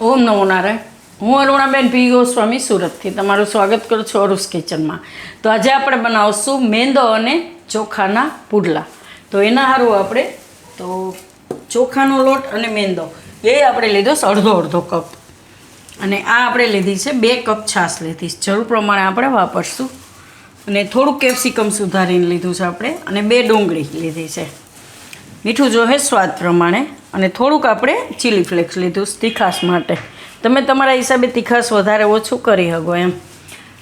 ઓમ નમો નારાયણ. હું અરુણાબેન પી ગોસ્વામી સુરતથી. તમારું સ્વાગત કરું છું અરુસ કિચનમાં. તો આજે આપણે બનાવશું મેંદો અને ચોખાના પુડલા. તો એના સારું આપણે, તો ચોખાનો લોટ અને મેંદો. એ આપણે લીધો છે અડધો અડધો કપ. અને આ આપણે લીધી છે બે કપ છાશ લીધી જરૂર પ્રમાણે આપણે વાપરશું. અને થોડું કેપ્સિકમ સુધારીને લીધું છે આપણે. અને બે ડુંગળી લીધી છે. મીઠું જોહે સ્વાદ પ્રમાણે. અને થોડુંક આપણે ચીલી ફ્લેક્સ લીધું તીખાશ માટે. તમે તમારા હિસાબે તીખાશ વધારે ઓછું કરી શકો એમ.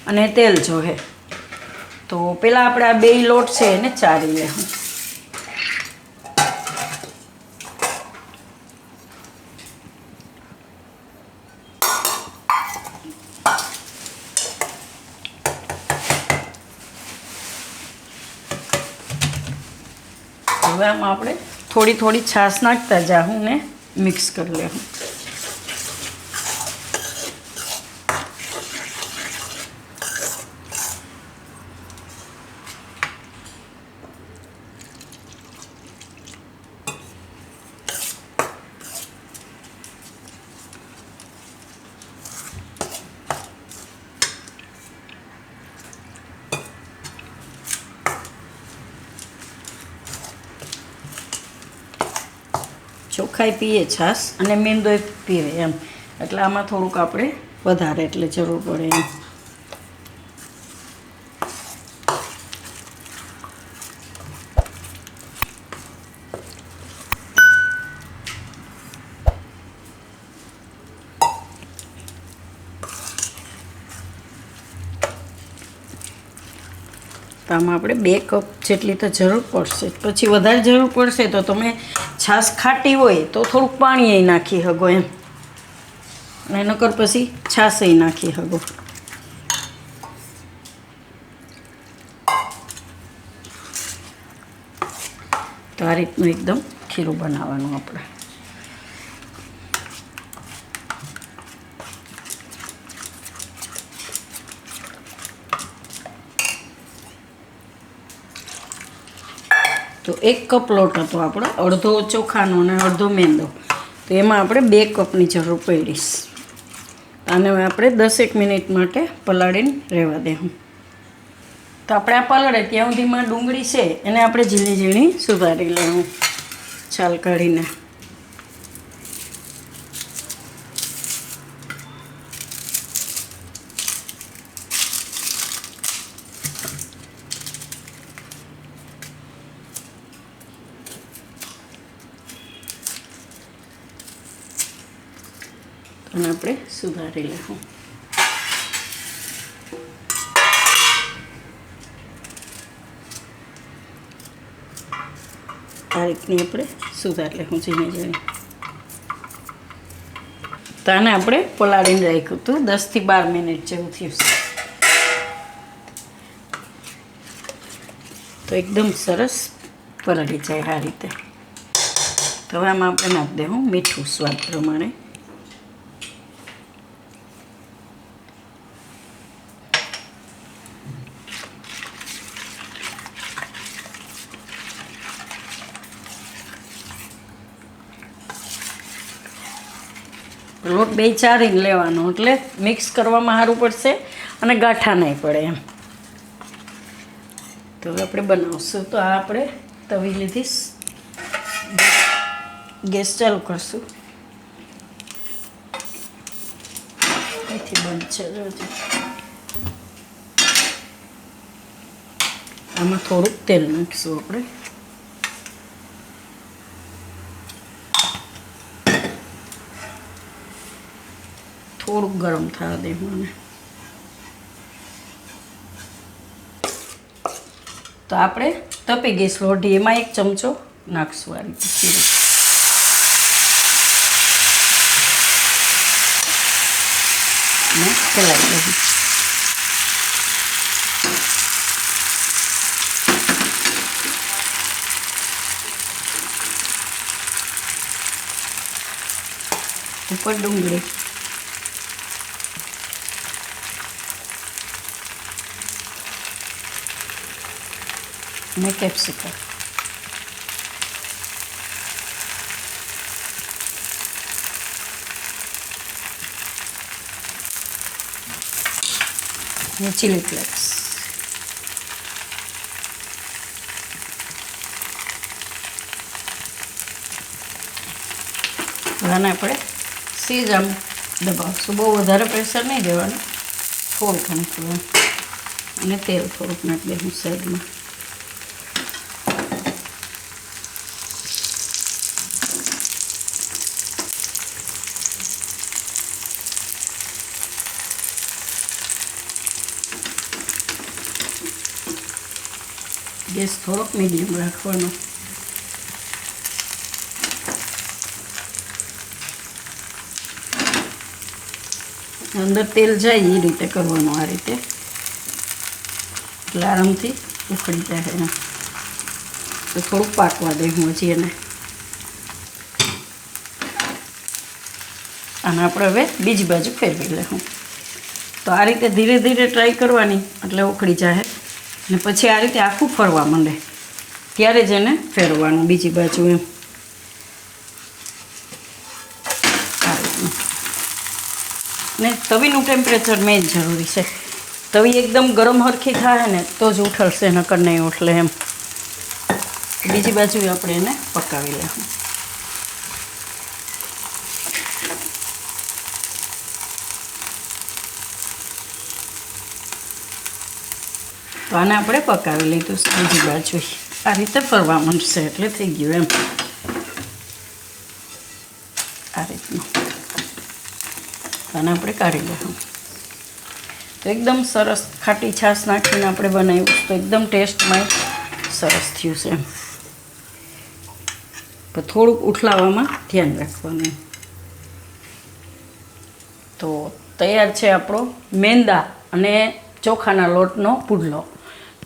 અને તેલ જોહે. તો પહેલાં આપણે આ બે લોટ છે એને ચારી લેવું હવે આમાં આપણે થોડી થોડી છાશ નાખતા જાઉં ને મિક્સ કરી લેવું. ચોખાઈ પીએ, છાશ અને મેંદોય પીવે એમ. એટલે આમાં થોડુંક આપણે વધારે એટલે જરૂર પડે એમ. આમાં આપણે બે કપ જેટલી તો જરૂર પડશે. પછી વધારે જરૂર પડશે તો તમે છાશ ખાટી હોય તો થોડુંક પાણી નાખી હગો એમ. અને નકર પછી છાશ નાખી હગો. તો આ રીતનું એકદમ ખીરું બનાવવાનું આપણે. તો એક કપ લોટ હતો આપણો, અડધો ચોખાનો અને અડધો મેંદો. તો એમાં આપણે બે કપની જરૂર પડીશ. હવે આપણે દસેક મિનિટ માટે પલાળીને રહેવા દેવું તો આપણે આ પલળે ત્યાં સુધીમાં ડુંગળી છે, એને આપણે ઝીણી ઝીણી સુધારી લેવું છાલ કાઢીને. અને આપણે સુધારી લઈશું આ રીતની આપણે સુધારી લઈશું ઝીણી ઝીણી. તો આને આપણે પલાળીને રાખ્યું હતું. દસથી બાર મિનિટ જેવું થયું છે. તો એકદમ સરસ પલળી જાય આ રીતે. તો હવે આમાં આપણે નાખી દેવું મીઠું સ્વાદ પ્રમાણે. લોટ બે ચારીને લેવાનો એટલે મિક્સ કરવામાં સારું પડશે અને ગાંઠા નહીં પડે એમ. તો હવે આપણે બનાવશું. તો આ આપણે તવી લીધીશ. ગેસ ચાલુ કરશું. અહીંથી બંધ છે. આમાં થોડુંક તેલ નાખીશું આપણે. થોડુંક ગરમ થવા દે મને. તો આપણે તપી ગઈ લોઢી એમાં એક ચમચો નાખશું આ રીતે જીરું. અને ચલાવી દઉં ઉપર ડુંગળી. અને કેપ્સિકમ અને ચીલી ફ્લેક્સ બધાને આપણે સીજ આમ દબાવશું બહુ વધારે પ્રેશર નહીં દેવાનું. થોડું ઘણું થોડું અને તેલ થોડુંક નાખી દઈશું સાઈડમાં ગેસ થોડોક મીડિયમ રાખવાનો. અંદર તેલ જાય એ રીતે કરવાનું આ રીતે. એટલે આરામથી ઉખડી જાય એને. તો થોડુંક પાકવા દે હું હજી એને. અને આપણે હવે બીજી બાજુ ફેરવી લઈશું તો આ રીતે ધીરે ધીરે ટ્રાય કરવાની, એટલે ઉખડી જાય અને પછી આ રીતે આખું ફરવા માંડે. ત્યારે જ એને ફેરવવાનું બીજી બાજુ એમ. ને તવીનું ટેમ્પરેચર મેં જરૂરી છે. તવી એકદમ ગરમ હરખી થાય ને તો જ ઉઠલશે, નકર નહીં ઉઠલે એમ. બીજી બાજુ આપણે એને પકાવી લેવું તો આને આપણે પકાવી લીધું છે. બીજી બાજુ આ રીતે ફરવા માંડશે એટલે થઈ ગયું એમ. આ રીતનું. આને આપણે કાઢી લઈશું તો એકદમ સરસ ખાટી છાશ નાખીને આપણે બનાવ્યું તો એકદમ ટેસ્ટમાં સરસ થયું છે એમ. પણ થોડુંક ઉઠલાવવામાં ધ્યાન રાખવાનું તો તૈયાર છે આપણો મેંદા અને ચોખાના લોટનો પુડલો.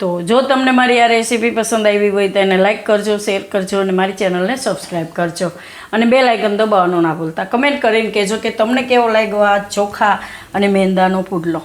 તો જો તમને મારી આ રેસીપી પસંદ આવી હોય તો એને લાઇક કરજો, શેર કરજો અને મારી ચેનલને સબસ્ક્રાઈબ કરજો. અને બે લાઇકન દબાવવાનું ના ભૂલતા. કમેન્ટ કરીને કહેજો કે તમને કેવો લાગ્યો આ ચોખા અને મેંદાનો પુડલો.